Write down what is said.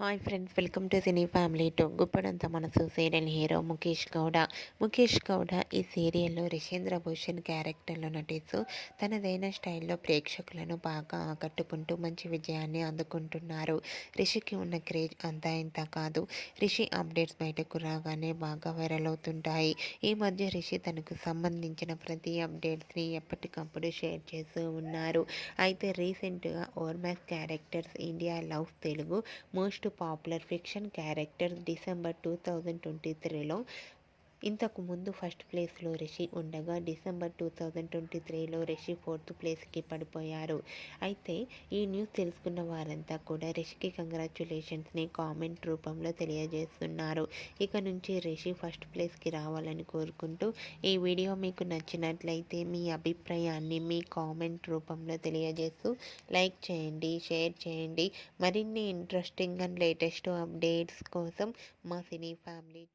Hi friends welcome to cine family to Guppedantha Manasu serial hero Mukesh Gowda. Mukesh Gowda ఈ సీరియల్లో రిషేంద్ర భూషణ్ క్యారెక్టర్లో నటిస్తూ తనదైన స్టైల్లో ప్రేక్షకులను బాగా ఆకట్టుకుంటూ మంచి విజయాన్ని అందుకుంటున్నారు. రిషికి ఉన్న క్రేజ్ అంతా ఇంత కాదు. రిషి అప్డేట్స్ బయటకు రాగానే బాగా వైరల్ అవుతుంటాయి. ఈ మధ్య రిషి తనకు సంబంధించిన ప్రతి అప్డేట్స్ని ఎప్పటికప్పుడు షేర్ చేస్తూ ఉన్నారు. అయితే రీసెంట్గా Ormax characters India love Telugu most popular fiction character December two thousand twenty త్రీలో ఇంతకు ముందు ఫస్ట్ ప్లేస్లో రిషి ఉండగా డిసెంబర్ టూ థౌజండ్ ట్వంటీ త్రీలో రిషి ఫోర్త్ ప్లేస్కి పడిపోయారు. అయితే ఈ న్యూస్ తెలుసుకున్న వారంతా కూడా రిషికి కంగ్రాచులేషన్స్ని కామెంట్ రూపంలో తెలియజేస్తున్నారు. ఇక నుంచి రిషి ఫస్ట్ ప్లేస్కి రావాలని కోరుకుంటూ ఈ వీడియో మీకు నచ్చినట్లయితే మీ అభిప్రాయాన్ని మీ కామెంట్ రూపంలో తెలియజేస్తూ లైక్ చేయండి షేర్ చేయండి. మరిన్ని ఇంట్రెస్టింగ్ అండ్ లేటెస్ట్ అప్డేట్స్ కోసం మా సినీ ఫ్యామిలీ